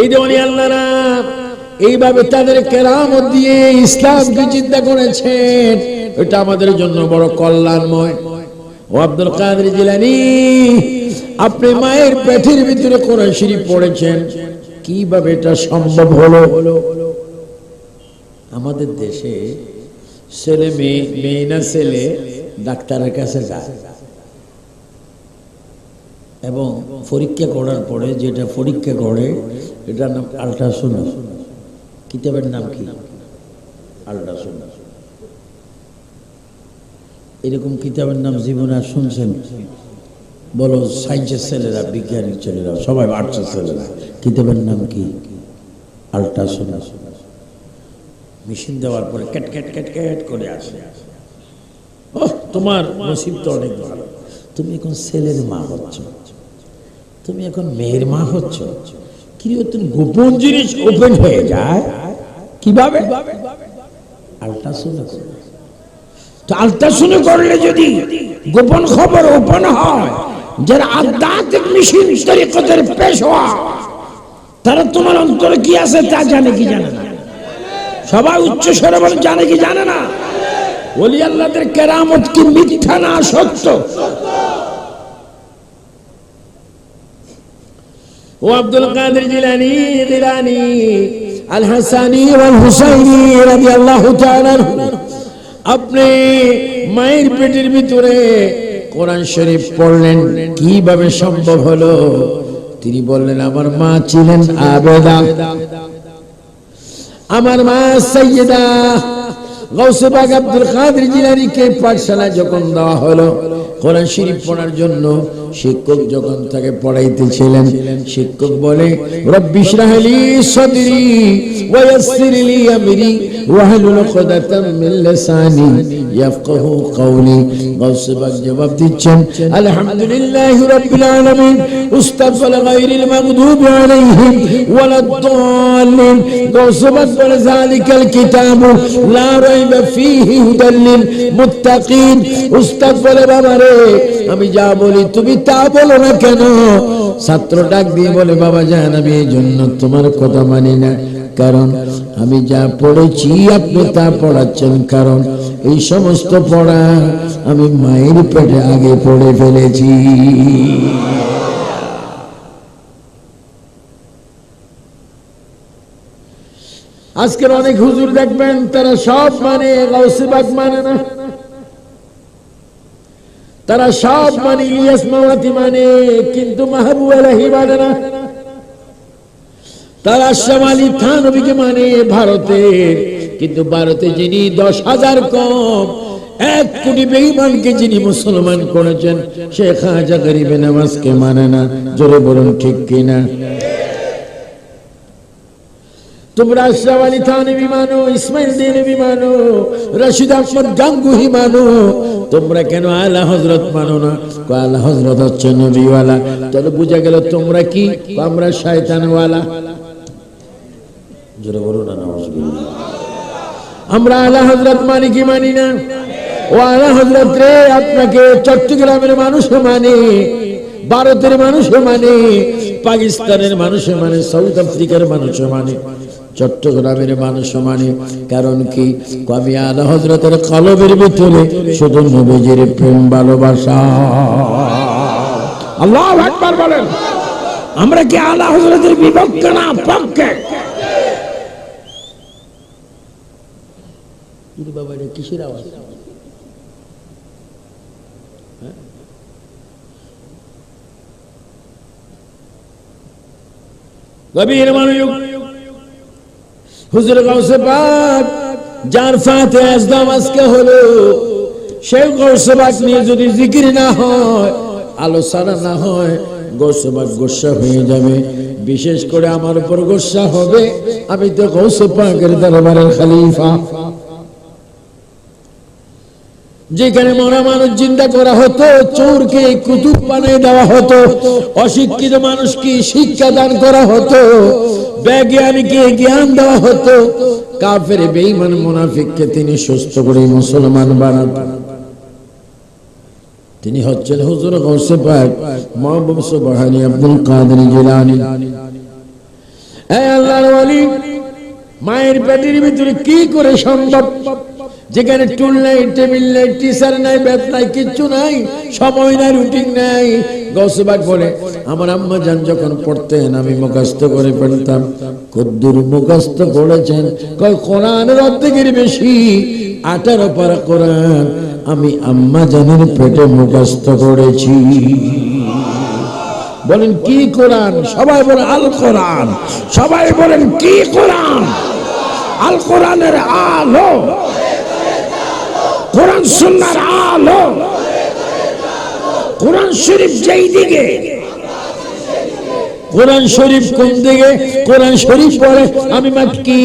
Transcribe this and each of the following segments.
এই দেওয়ানি আল্লাহরা, এইভাবে তাদের কেরামত দিয়ে ইসলামকে চিন্তা করেছেন, এটা আমাদের জন্য বড় কল্যাণময়। ও আব্দুল কাদের জিলানি, আপনি মায়ের পেটের ভিতরে কোরআন শরীফ পড়েছেন, কীভাবে এটা সম্ভব হলো? আমাদের দেশে ছেলে মেয়ে মেয়ে না ছেলে, ডাক্তারের কাছে যায়। এবং পরীক্ষা করার পরে যেটা পরীক্ষা করে, এটার নাম আল্ট্রাসোনো। কিতাবের নাম কি? আল্ট্রাসোনো। এরকম কিতাবের নাম জীবনে আর শুনছেন? বলো সায়েন্সের ছেলেরা, বিজ্ঞানের ছেলেরা, সবাই আর্টসের ছেলেরা, কিতাবের নাম কি? আল্ট্রাসোনো। মেশিন দেওয়ার পরে ক্যাট ক্যাট ক্যাট ক্যাট করে আসে। ওহ, তোমার নসিব তো অনেক ভালো। তুমি এখন ছেলের মা হচ্ছ। তুমি এখন মেয়ের মা হচ্ছ। কীরকম গোপন জিনিস ওপেন হয়ে যায়? কীভাবে? তো করলে যদি গোপন খবর ওপেন হয়, যারা আধ্যাত্মিক তরিকতের তারা তোমার অন্তরে কি আছে তা জানে কি জানে না? সবাই উচ্চ স্বরে জানে কি জানে না? বলি আল্লাহদের কেরামত কি মিথ্যা না সত্য? ও আব্দুল কাদের জিলানি, দিলানি আল হাসানি ওয়াল হুসাইনি রাদিয়াল্লাহু তাআলা। আপনি মায়ের পেটের ভিতরে কোরআন শরীফ পড়লেন, কীভাবে সম্ভব হলো তিনি বললেন, আমার মা ছিলেন আবেদা আমার মা সৈয়দা গৌসবাগ আব্দুল কাদের জিলানিকে পাঠশালায় যখন দেওয়া হলো, কোরআন শরীফ পড়ার জন্য শিক্ষক যখন তাকে পড়াইতেছিলেন, শিক্ষক বলে, রব্বি ইশরাহলি সাদরি ওয়া ইয়াসসির আমরি ওয়াহলুল উকদাতাম মিন লিসানি ইয়াফকাহু কওলি। গৌসবাগ জবাব দিচ্ছেন, আলহামদুলিল্লাহি রাব্বিল আলামিন উস্তাগফির গায়রিল মাগদুবি আলাইহিম ওয়ালাদ-দাল্লিন। গৌসবাগ বলে, যালিকাল কিতাবু লা রাইবা ফীহি হুদাল লিল মুত্তাকিন। উস্তাদ বলে আমি যা বলি তুমি তা বলো না কেন? ছাত্র ডাক দিয়ে বলে, বাবা জান আমি এই জন্য তোমার কথা মানি না। কারণ আমি যা পড়েছি আপনি তা পড়াচ্ছেন কারণ এই সমস্ত পড়া আমি মায়ের পেটে আগে পড়ে ফেলেছি। আজকের অনেক হুজুর দেখবেন, তারা সব মানে গাউসিবাগ মানে না। তারা সব মানে ইলিয়াস মাওলাতি মানে কিন্তু মাহবুব আলাহি মানে না। তারা শামালি থানবীকে মানে ভারতের কিন্তু ভারতে যিনি দশ হাজার কম, এক কোটি বেঈমানকে যিনি মুসলমান করেছেন, শেখ হাজা গরিবে নামাজকে মানে না। জোরে বলুন ঠিক কিনা? তোমরা আশরাফ আলী মানো, ইসমাইল দেনবী মানো, রশিদ আহমদ গাঙ্গুহি মানো। তোমরা কেন আলা হজরত মানো না? আলা হজরত হচ্ছে নবীওয়ালা। তাহলে বুঝা গেল তোমরা কো? আমরা শয়তানওয়ালা। জোরে বলুন না আমরা আলা হজরত মানি কি মানি না। ও আলা হজরত রে আপনাকে চট্টগ্রামের মানুষ মানে ভারতের মানুষ মানে পাকিস্তানের মানুষ মানে সাউথ আফ্রিকার মানুষ মানে চট্টগ্রামের মানুষ মানে। কারণ কি? কবি আলা হজরতের কলবের ভিতরে শুধু নবীজির প্রেম ভালোবাসা। আল্লাহ একবার বলেন। আমরা কি আলা হজরতের বিপক্ষে না পক্ষে? বাবা, এটা কিসের আওয়াজ? গভীর মনোযোগ। হুজুর গাউসে পাক, যার ফাতে আজদাম আজকে হলো, সেই গৌসে পাক নিয়ে যদি জিকির না হয়, আলোচনা না হয় গৌসে পাক গোসা হয়ে যাবে। বিশেষ করে আমার উপর গোসা হবে। আমি তো গৌসে পাকের দরবারের খলিফা। যেখানে মরা মানুষ চিন্তা করা হতো, চোরকে কুতুব বানিয়ে দেওয়া হতো, অশিক্ষিত মানুষকে শিক্ষা দান করা হতো ব্যাজ্ঞানীকে জ্ঞান দেওয়া হতো, কাফের বেঈমান মুনাফিককে তিনি সুস্থ করে মুসলমান বানাতেন। তিনি হচ্ছেন হুজুর গৌসে পাক মাহবুব সুবহানি আব্দুল কাদের জিলানী। হ্যাঁ আল্লাহর ওয়ালি, মায়ের পেটের ভিতরে কি করে সম্ভব? যেখানে টুল নাই, টেবিল নাই টিচার নাই ব্যাপ নাই, কিচ্ছু নাই, সময় নাই রুটিন নাই। গৌসবাগ বলে, আমার আম্মা যান যখন পড়তেন, আমি মুখস্থ করে ফেলতাম কদ্দুর মুখস্থ করেছেন। কয়, কোরআনের অর্ধেকের বেশি আঠারো পারা কোরআন। আমি আম্মা জানের পেটে মুখস্থ করেছি। বলেন, কি কোরআন? সবাই বলে, আল কোরআন। সবাই বলেন, কি কোরআন? আল কোরআনের আলো। কোরআন সুন্নার আলো। কোরআন শরীফ যেই দিকে কোরআন শরীফ কোন দিকে? কোরআন শরীফ পড়ে, আমি মাক্কি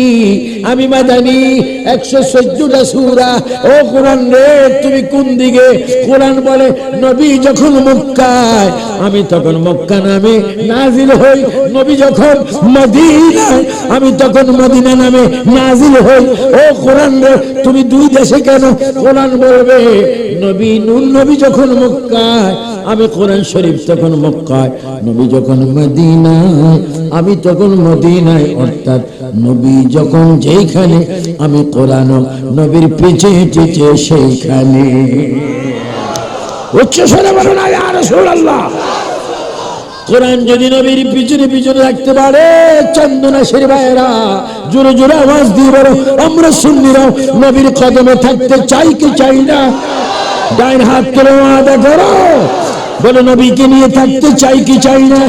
আমি মাদানি একশো চোদ্দটা সুরা। ও কোরআন রে, তুমি কোন দিকে? কোরআন বলে, নবী যখন মক্কায়, আমি তখন মক্কা নামে নাজিল হই। নবী যখন মদিনায়, আমি তখন মদিনা নামে নাজিল হই। ও কোরআন রে, তুমি দুই দেশে কেন? কোরআন বলবে, নবী নুন নবী যখন মক্কায় আমি কোরআন শরীফ তখন মক্কায়, নবী যখন মদিনায়, আমি তখন মদিনায়, অর্থাৎ নবী যখন যেইখানে, আমি কোরআন নবীর পিছে পিছে সেইখানে। উচ্চ স্বরে কোরআন যদি নবীর পিছনে পিছনে রাখতে পারে ভাইয়েরা, জোরে জোরে আওয়াজ দিয়ে বলো, আমরা নবীর কদমে থাকতে চাই কি চাই না? ডাইন হাত তুলে আদা করো। বলে নবীকে নিয়ে থাকতে চাই কি চাই না?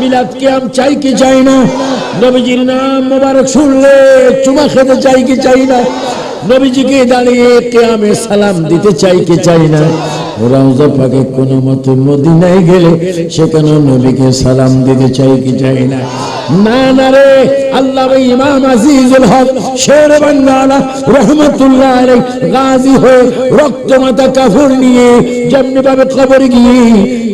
মিলাদ কিয়াম চাই কি চাই না? নবীজির নাম মোবারক শুনলে চুমা খেতে চাই কি চাই না? নবীজিকে দাঁড়িয়ে কে কেয়ামে সালাম দিতে চাই কি চাই না? রওজা পাকে কোনো মতে মদিনায় গেলে নবীকে সালাম দিতে চাই কি চাই না? গিয়ে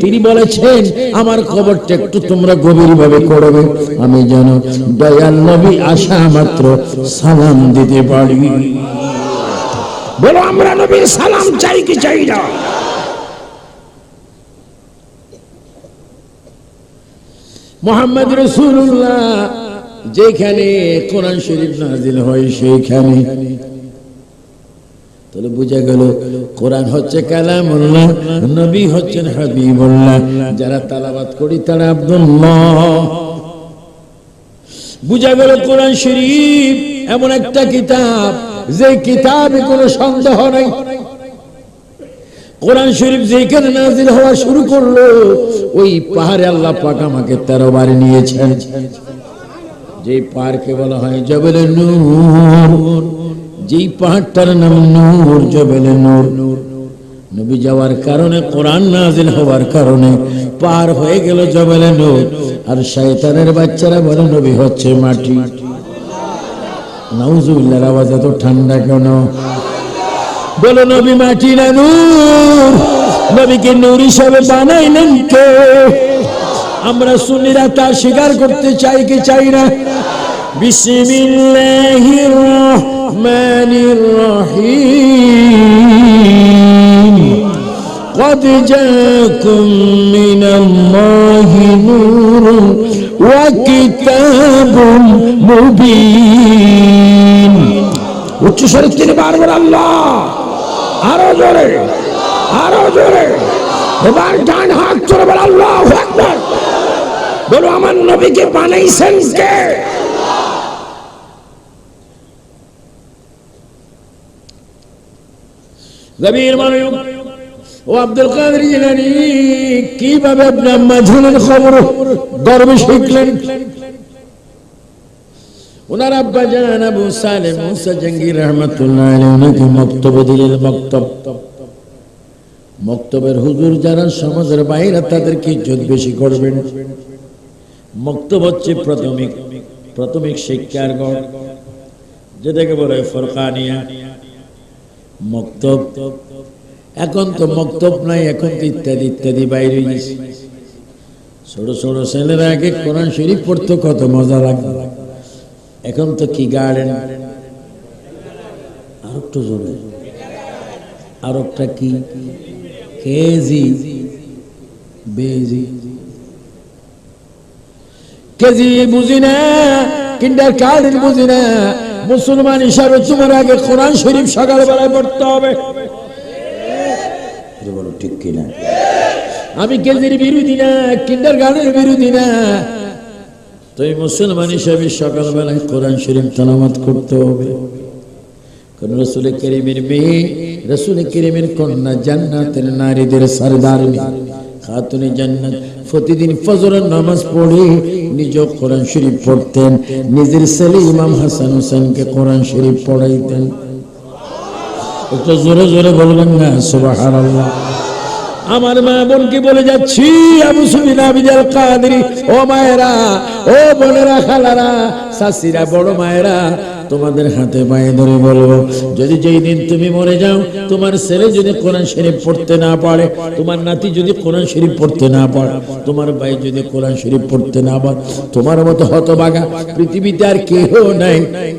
তিনি বলেছেন, আমার কবরটা একটু তোমরা গভীর ভাবে করবে, আমি যেন দয়াল নবী আসা মাত্র সালাম দিতে পারি। বলো, আমরা নবীর সালাম চাই কি চাই না? মোহাম্মদ রসুল্লাহ যেখানে কোরআন শরীফ নাজিল হয় সেইখানে। তাহলে গেল, কোরআন হচ্ছে নবী হচ্ছেন যারা করি তারা আব্দুল্লাহ। বুঝা গেল কোরআন শরীফ এমন একটা কিতাব, যে কিতাবে কোনো সন্দেহ নাই। কোরআন শরীফ যেখানে নাজিল হওয়া শুরু করল, ওই পাহাড়ে আল্লাহ পাক আমাকে তেরো বারে নিয়েছেন। যে পাহাড়কে বলা হয় জবেলে নূর, যেই পাহাড়টার নাম নূর, জবেলে নূর। নবী যাওয়ার কারণে, কোরআন নাজিল হওয়ার কারণে পার হয়ে গেল জবেলে নূর। আর শয়তানের বাচ্চারা বলে, নবী হচ্ছে মাটি। নাউজুবিল্লাহর আওয়াজ এত ঠান্ডা কেন? বলো নবী মাটি না নূর নবীকে নূর হিসাবে বানাইলেন কে আমরা সুন্নিরা তা স্বীকার করতে চাই কি চাই না বিসমিল্লাহির রহমানির রহিম قد جاءكم من الله نور وكتاب مبين উচ্চ স্বরে তিনি বারবার আল্লাহ আরও জোরে আরও জোরে। এবার ডান হাত বল, আল্লাহ বলো, আমার নবীকে বানাইছেন কে? ও আব্দুল কাদের জিলানি, কীভাবে আপনার মাঝুলের খবর গর্বে শিখলেন? ওনার আব্বা জান আবু সালে মুসা জঙ্গির রহমতুল্লাহ ওনাকে মক্তব দিলেন, মক্তব। মক্তবের হুজুর যারা সমাজের বাইরে, তাদেরকে ইজ্জত বেশি করবেন। মক্তব হচ্ছে প্রাথমিক প্রাথমিক শিক্ষার গড় যেটাকে বলে ফরকানিয়া। মক্তব, এখন তো মক্তব নাই, এখন তো ইত্যাদি ইত্যাদি বাইরে গেছে। ছোট ছোট ছেলেরা আগে কোরআন শরীফ পড়তো, কত মজা লাগতো। এখন তো কি গার্ডেন আর একটু জোরে আর একটা কি কেজি বেজি কেজি বুঝি না কিন্ডার গার্ডেন বুঝি না, মুসলমান হিসাবে তোমার আগে কোরআন শরীফ সকালবেলায় পড়তে হবে। বলো ঠিক কিনা? আমি কেজির বিরোধী না কিন্ডার গার্ডেনের বিরোধী না। তুই মুসলমান হিসাবে সকালবেলায় কোরআন শরীফ তালামাত করতে হবে। রসুল মেয়ে, রসুল কন্যা জান্নাতের নারীদের খাতুনে জান্নাত প্রতিদিন ফজরের নামাজ পড়ে নিজ কোরআন শরীফ পড়তেন। নিজের ছেলে ইমাম হাসান হোসেনকে কোরআন শরীফ পড়াইতেন। একটু জোরে জোরে বলবেন না, সুবহানাল্লাহ। আমার মা বোনকে বলে যাচ্ছি, আবু সুবিনা বিজাল কাদরি, ও মায়েরা, ও বোনেরা, খালারা শাশিরা বড় মায়েরা তোমাদের হাতে পায়ে ধরে বলব, যদি যেই দিন তুমি মরে যাও, তোমার ছেলে যদি কোরআন শরীফ পড়তে না পারে, তোমার নাতি যদি কোরআন শরীফ পড়তে না পারে, তোমার ভাই যদি কোরআন শরীফ পড়তে না পারে, তোমার মতো হতবাগা পৃথিবীতে আর কেহ নাই।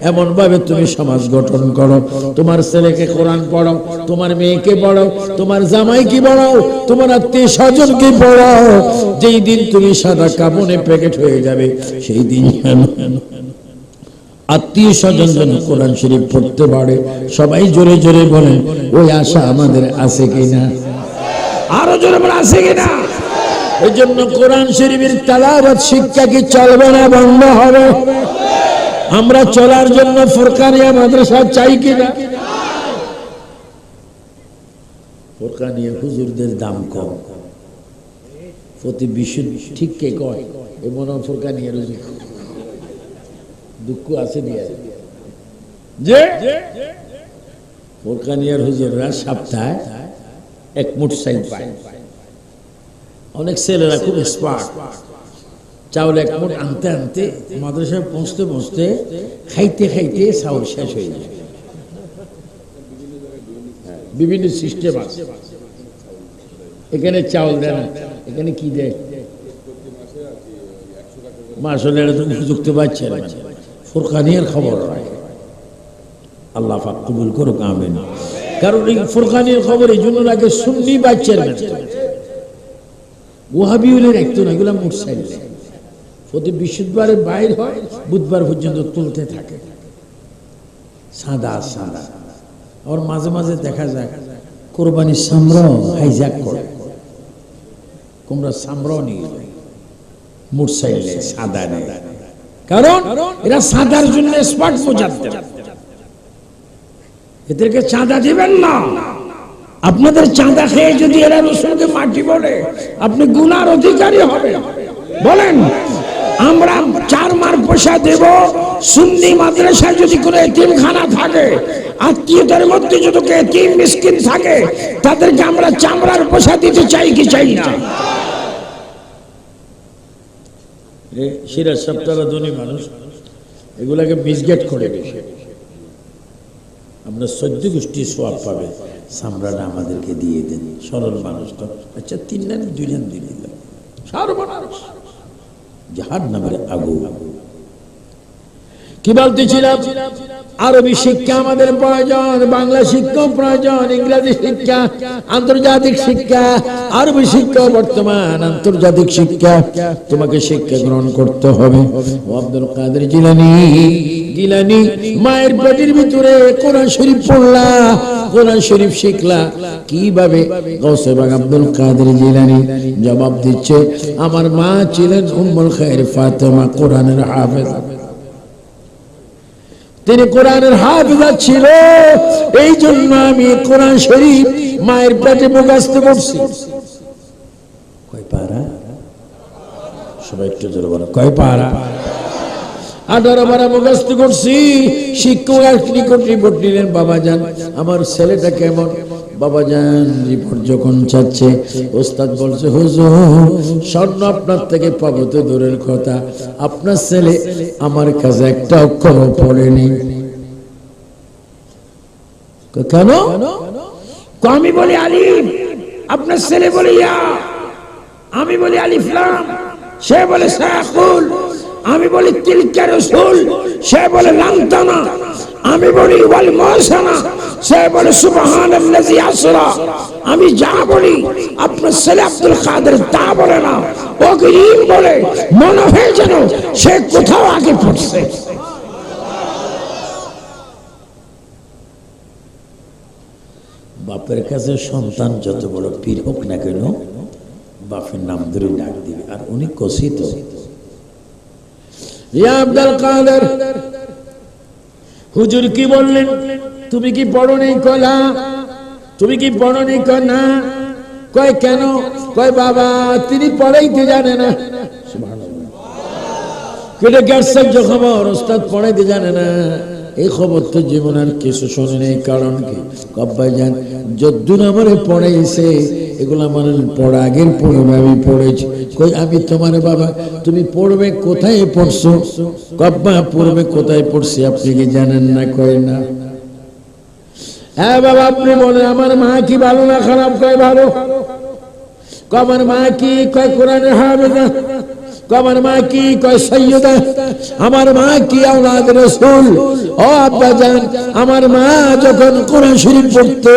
এমন ভাবে তুমি সমাজ গঠন করো। তোমার ছেলেকে কোরআন পড়ো তোমার মেয়েকে পড়ো তোমার জামাইকে পড়াও, তোমার আত্মীয় স্বজনকে পড়াও। যেই দিন তুমি সাদা কামনে প্যাকেট হয়ে যাবে, সেই দিন আত্মীয় স্বজন যেন কোরআন শরীফ পড়তে পারে। সবাই জোরে জোরে বলেন, ওই আশা আমাদের আছে কিনা? আরও জোরে বলে আছে কিনা? এই জন্য কোরআন শরীফের তালাবাত শিক্ষা কি চলবে না বন্ধ হবে? আমরা চলার জন্য ফুরকানিয়া মাদ্রাসা চাই কিনা? ফুরকানিয়া হুজুরদের দাম কম। প্রতি বিশ্ব ঠিক কে কয়? এ মনে হয় ফুরকানিয়ার হুজুর দুঃখ আছে যে? ফুরকানিয়ার হুজুররা সপ্তাহে এক মুঠ সাইড পায়। অনেক ছেলেরা খুব স্মার্ট চাউল এক মুঠ আনতে আনতে মাদ্রাসায় পৌঁছতে পৌঁছতে খাইতে খাইতে চাউল শেষ হয়ে যায়। বিভিন্ন সিস্টেম আছে। এখানে চাউল দেয় না এখানে কি দেয়? মা আসলে এটা তুমি যুক্ত পাচ্ছেন না। ফুরকানিয়ার খবর রাখে আল্লাহ পাক কবুল করুক, আমিন। কারণ এই ফুরকানিয়ার খবর এই জন্য লাগে সুন্নি বাচ্চার ওয়াহাবিউলের একটু না এগুলো মোটসাইল প্রতি বৃহস্পতিবারে বাইর হয়, বুধবার পর্যন্ত তুলতে থাকে। সাদা সাদা। আর মাঝে মাঝে দেখা যায় কোরবানির সামরাও হাইজ্যাক করে। কোমরা সামরাও নিয়ে যায়। মোটসাইলে সাদা নেয়। কারণ এরা সাদার জন্য স্মার্ট বোঝাতে এদেরকে চাঁদা দিবেন না। আপনাদের চাঁদা খেয়ে যদি এরা রসুনকে মাটি বলে, আপনি গুনার অধিকারী হবে বলেন, আমরা চার মার পয়সা দেব, সুন্নি মাদ্রাসায় যদি কোনো এতিমখানা থাকে, আত্মীয়দের মধ্যে যদি এতিম মিসকিন থাকে, তাদেরকে আমরা চামড়ার পয়সা দিতে চাই কি চাই না? সিরাজ সাপ্তারা ধনী মানুষ। এগুলাকে মিসগেট করে বেশি আপনার সদ্য গোষ্ঠী সোয়াব পাবে, সামরাটা আমাদেরকে দিয়ে দেন। সরল মানুষ তো। আচ্ছা তিন লাইন দুই লাইন দিয়ে দিলাম সর্বনাশ। যাহার নামের আগু কি বলতেছিলাম? আরবি শিক্ষা আমাদের প্রয়োজন, বাংলা শিক্ষা প্রয়োজন, ইংরেজি শিক্ষা, আন্তর্জাতিক শিক্ষা, আরবি শিক্ষা বর্তমান আন্তর্জাতিক শিক্ষা। তোমাকে শিক্ষা গ্রহণ করতে হবে। আব্দুল কাদের জিলানি জিলানি, মায়ের পেটের ভিতরে কোরআন শরীফ পড়লা, কোরআন শরীফ শিখলা। কীভাবে? গৌসে বাগ আব্দুল কাদের জিলানি জবাব দিচ্ছে, আমার মা ছিলেন উম্মুল খায়ের ফাতেমা কোরআনের হাফেজ। তিনি কোরআনের হাফিজা ছিল। এই জন্য আমি কোরআন শরীফ মায়ের পেটে মুখাস্ত করছি। কয় পারা সবাই একটু জোর বলো। কয় পারা আঠারো বারা মুখাস্ত করছি। শিক্ষক নিকট রিপোর্ট নিলেন বাবা যান আমার ছেলেটা কেমন? বাবা যান রিপোর্ট যখন চাচ্ছে, ওস্তাদ বলছে, হুজুর, স্বর্ণ আপনার থেকে পাবো তো দূরের কথা। আপনার ছেলে আমার কাছে একটা অক্ষর পড়েনি। কেন? আমি বলি আলিফ আপনার ছেলে বলি ইয়া। আমি বলি আলিফলাম সে বলে আমি বলি তিলকা রসুল, সে বলে লামতানা আমি বলি ওয়াল মহসানা, সে বলে সুবহানাল্লাযী আসরা। আমি যা বলি, আপনার ছেলে আব্দুল কাদের তা বলে না। ও গরিব বলে, মনে হয় যেন সে কোথাও আগে পড়ছে। বাপের কাছে সন্তান যত বড় পীর হোক না কেন, বাপের নাম ধরে ডাক দিবে। আর উনি কষিত। হুজুর কি বললেন? তুমি কি পড়নি কলা? তুমি কি পড়নি না কয়, কেন? কয়, বাবা, তিনি পড়াইতে জানে না? কেটে গ্যাসের যখন ওস্তাদ পড়াইতে জানে না? এই খবর তো জীবন আর কিছু শোনে নেই, কারণ কি? কব্বাই যান যদ্দুর আমারে পড়াইছে, এগুলো আমার পড়া আগের পড়বে আমি পড়েছি। কই, আমি তোমার বাবা, তুমি পড়বে কোথায় পড়ছো? কব্বা পড়বে কোথায় পড়ছি আপনি কি জানেন না কয় না? হ্যাঁ বাবা, আপনি বলেন, আমার মা কি ভালো না খারাপ, কয় ভালো? কমার মা কি, কয় কোরআনের হাফেজা কমার মা কি কয় সৈয়দা? আমার মা কি আওলাদ রাসূল? ও আব্বা জান, আমার মা যখন কোরআন শরীফ পড়তো,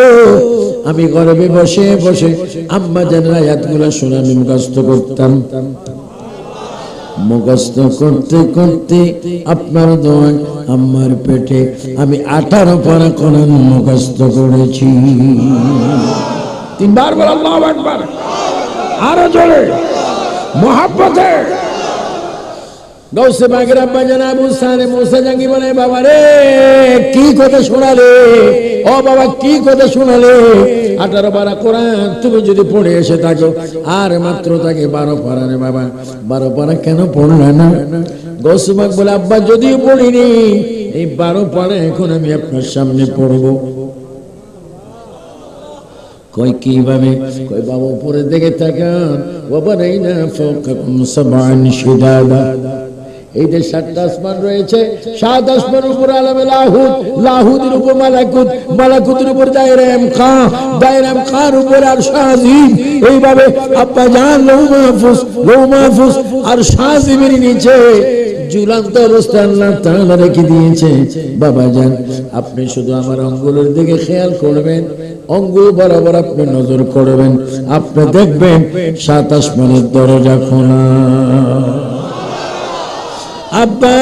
আমি গর্বে বসে বসে আম্মা জানের আয়াতগুলো শুনে আমি মুখস্থ করতাম। মুখস্থ করতে করতে আপনার দোয়ায় আমার পেটে আমি আঠারো পারা কোরআন মুখস্থ করেছি। তিনবার বল, আল্লাহু আকবার। আরও জোরে। মহাব্বতে। গৌসে বাগের আব্বা জানা আবু সালে মুসা জাঙ্গি বলে, বাবা রে, কি কথা শোনালে? ও বাবা, কি কথা শোনালে? আঠারো বারা কোরআন, তুমি যদি পড়ে এসে থাকো, আর মাত্র তাকে বারো পারা রে বাবা। বারো পারা কেন পড়লে না? গৌসুবাগ বলে, আব্বা, যদিও পড়িনি, এই বারো পারা এখন আমি আপনার সামনে পড়ব। কীভাবে বাবা উপরে নেই না এই যে আসমান রয়েছে, সাত আসমান উপর আলামে লাহুদ, লাহুদের উপর মালাকুত, মালাকুতের উপর খা খার উপর আর শাহিম এইভাবে আপা জান লৌ মাহফুজ লৌ মাহফুজ আর নিচে ঝুলন্ত অবস্থা আল্লাহ তাআলা রেখে দিয়েছে। বাবা যান, আপনি শুধু আমার অঙ্গুলের দিকে খেয়াল করবেন, অঙ্গুল বরাবর আপনি নজর করবেন। আপনি দেখবেন সাত আসমানের দরজা খোলা। আব্বা,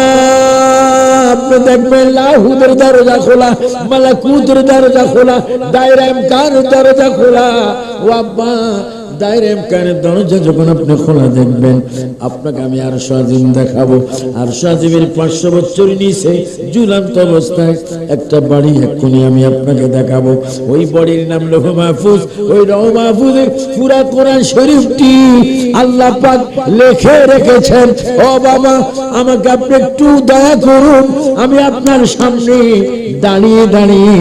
আপনি দেখবেন লাহুদের দরজা খোলা মালাকুতের দরজা খোলা দায়রা ইমকানের দরজা খোলা। ও আব্বা শরীফটি আল্লাহ লিখে রেখেছেন। ও বাবা, আমাকে আপনি একটু দয়া করুন, আমি আপনার সামনে দাঁড়িয়ে দাঁড়িয়ে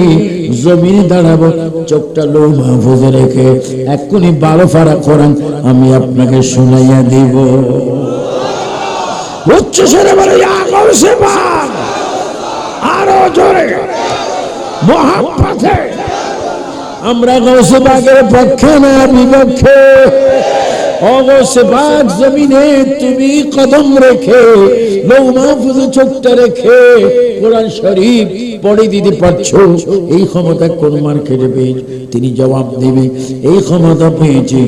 জমিনে দাঁড়াবো, চোখটা লো মাহফুজে রেখে এক্ষুনি বারো ফাড়া কোরআন আমি আপনাকে শুনাইয়া দিব। উচ্চ স্বরে বলে আরও জোরে, মহাপথে। আমরা গৌসে বাগের পক্ষে না বিপক্ষে? অগৌসে বাগ জমিনে তুমি কদম রেখে লৌ মাহফুজে চোখটা রেখে কোরআন শরীফ পড়ে দিতে পারছো এই ক্ষমতা কোন মার খেতে পেয়েছে তিনি জবাব দেবে এই ক্ষমতা পেয়েছে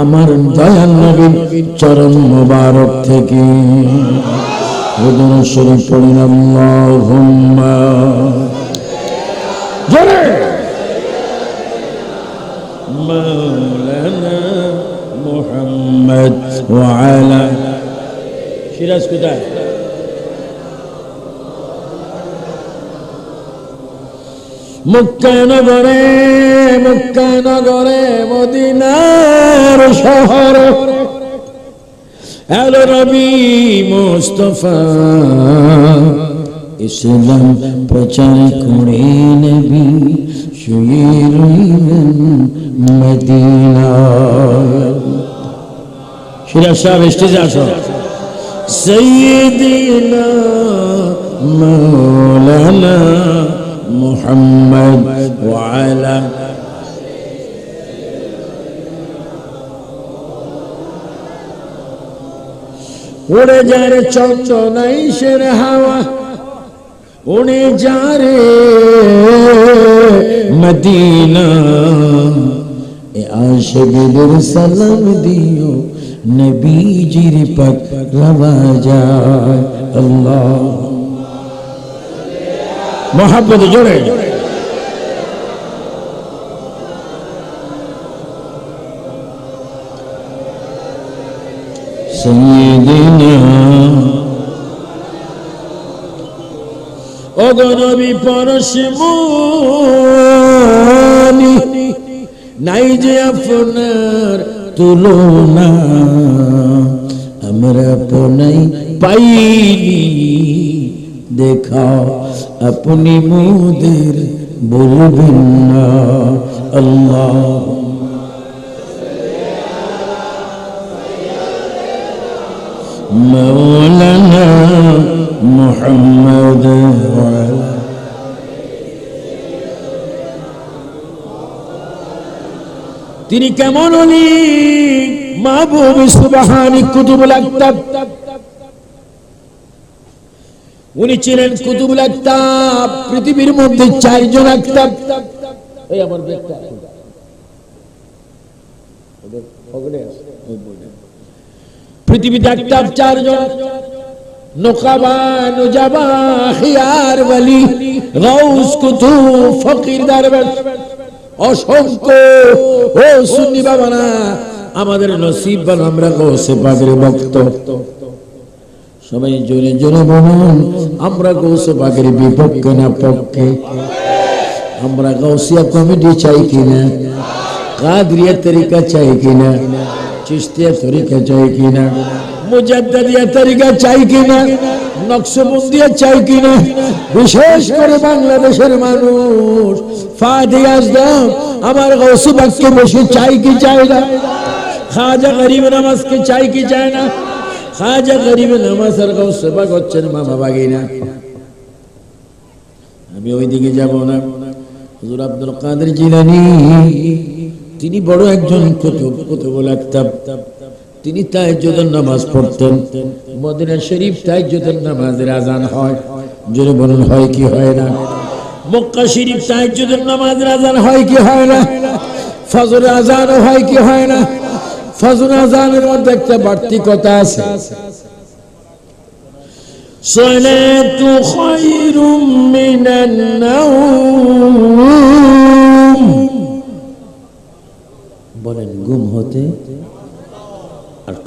আমার দয়াল নবীর চরণ মোবারক থেকে হুজুর শরীফ পড়িন আল্লাহুম্মা জোরে مولانا محمد وعلى সিরাজ কোথায় মুক্কানগরে মুক্কানগরে মদিনার শহর এলো রবি মুস্তফা ইসলাম প্রচার করে নবী শুয়ে রইলেন মদিনা সিরাজ সাহেব স্টেজে আসো। সৈয়দিনা মৌলানা মুহাম্মদ ওয়ালা উড়ে যায় রে চঞ্চনাইশের হাওয়া উড়ে যা রে মদিনা। এ আশিকদের সালাম দিও। নবীজির পথ রওয়া মোহাম্মদ জোরে। সঙ্গীদিনা অগণবী নাই যে আপনার তুলনা আমরা পনাই পাইনি দেখা আপনি মোদের বলবেন না আল্লাহ مولانا محمد وعلى তিনি কেমন হলি মাহবুব সুবাহানি কুতুবুল আক্তাব। উনি ছিলেন কুতুবুল আক্তাব, পৃথিবীর মধ্যে চারজন আক্তাব। এই আমার ব্যাগটা পৃথিবীতে আক্তাব চারজন। নোকাবা, নুজাবা, খিয়ার, ওয়ালি, গাউস, কুতুব, ফকির অসংখ্য। ও সুন্নি বাবানা আমাদের নসিব আমরা গৌসে ভক্ত। সবাই জোরে জোরে বলুন, আমরা গৌসে পাগের বিপক্ষে না পক্ষে? আমরা গৌসিয়া কমিটি চাই কিনা? কাদরিয়া তরিকা চাই কিনা? চিস্তিয়া তরিকা চাই কিনা? মুজাদ্দাদিয়া তরিকা চাই কিনা? নকশবন্দিয়া চাই কিনা? বিশেষ করে বাংলাদেশের মানুষ। ফাদি আমার গৌসু বাক্যে বেশি চাই কি চাই না? খাজা গরিব নামাজকে চাই কি চায় না? খাজা গরিব নামাজ আর হচ্ছেন মামা বাগিনা। আমি ওই দিকে যাব না। হুজুর আব্দুল কাদের জিলানি, তিনি বড় একজন কুতুব কুতুব লাগতাম তিনি তাহাজ্জুদের নামাজ পড়তেন মদিনা শরীফ তাহাজ্জুদের নামাজের আজান হয় জোরে বলুন হয় কি হয় না মক্কা শরীফ তাহাজ্জুদের নামাজের আজান হয় কি হয় না ফজর আজান হয় কি হয় না ফজর আজানের মধ্যে একটা বাড়তি কথা আছে صلاة خير من النوم বলেন গুম হতে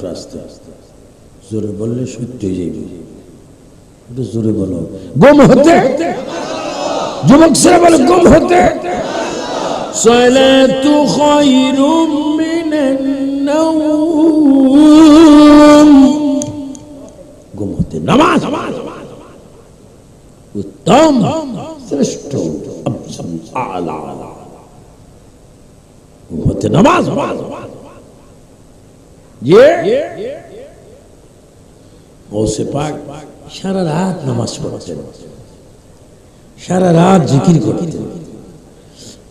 আর একটু আস্তে আস্তে জোরে বললে সত্যি যাইবে একটু জোরে বলো গুম হতে যুবক ছেলে বলে গুম হতে صلاة خير من النوم গুম হতে নামাজ উত্তম শ্রেষ্ঠ আফজল, আলা গুম হতে নামাজ যে গৌসে পাক সারা রাত নামাজ সারা রাত জিকির করতেন।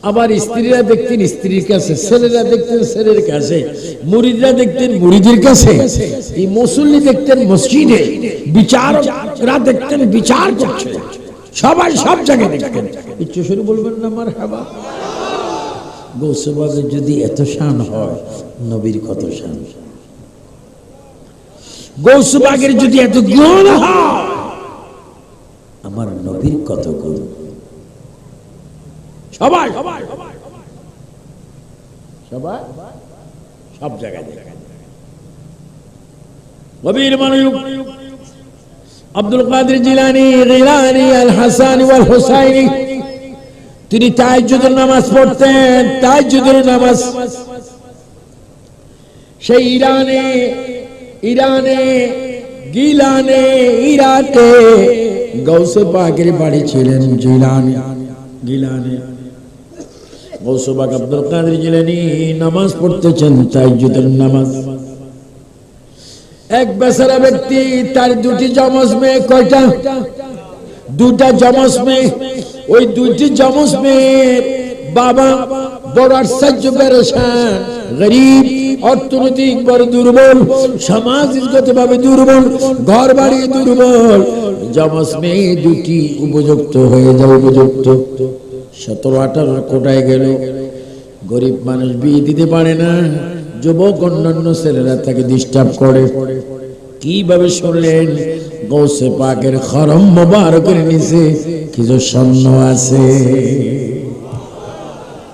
আবার স্ত্রীরা দেখতেন স্ত্রীর কাছে, ছেলেরা দেখতেন ছেলের কাছে মুরিদরা দেখতেন মুরিদের কাছে। এই মুসল্লি দেখতেন মসজিদে বিচারকরা দেখতেন, বিচার করছে সবাই সব জায়গায় দেখতেন। ইচ্ছে শুরু বলবেন না আমার যদি এত শান হয়, নবীর কত শান? গৌসবাগের যদি এত গুণ আমার নবীর কত গুণ? সবাই সবাই সবাই সব জায়গায় গভীর মনোযোগ আব্দুল কাদের জিলানি, গিলানি আল হাসানি ওয়াল হুসাইনি তিনি তাহাজ্জুদের নামাজ পড়তেন, তাহাজ্জুদের নামাজ। সেই ইরানে ইরানে, গিলানে, ইরাকে, গৌসে পাকের বাড়ি ছিলেন জিলানি। গিলানে। গৌসে পাক আব্দুল কাদের জিলানি নামাজ পড়তেছেন তাহাজ্জুদের নামাজ। এক বেচারা ব্যক্তি, তার দুটি যমজ মেয়ে কয়টা? দুটা যমজ মেয়ে। ওই দুইটি যমজ মেয়ের বাবা বড় আশ্চর্য পেরেছেন গরিব। অর্থনৈতিক বড় দুর্বল সামাজিকগত ভাবে দুর্বল ঘর বাড়ি দুর্বল জমস মেয়ে দুটি উপযুক্ত হয়ে যায়, উপযুক্ত। সতেরো, আঠারো কোটায় গেল। গরিব মানুষ বিয়ে দিতে পারে না। যুবক অন্যান্য ছেলেরা তাকে ডিস্টার্ব করে। কীভাবে শুনলেন? গৌসে পাকের খরম মোবারকের নিচে কিছু স্বর্ণ আছে।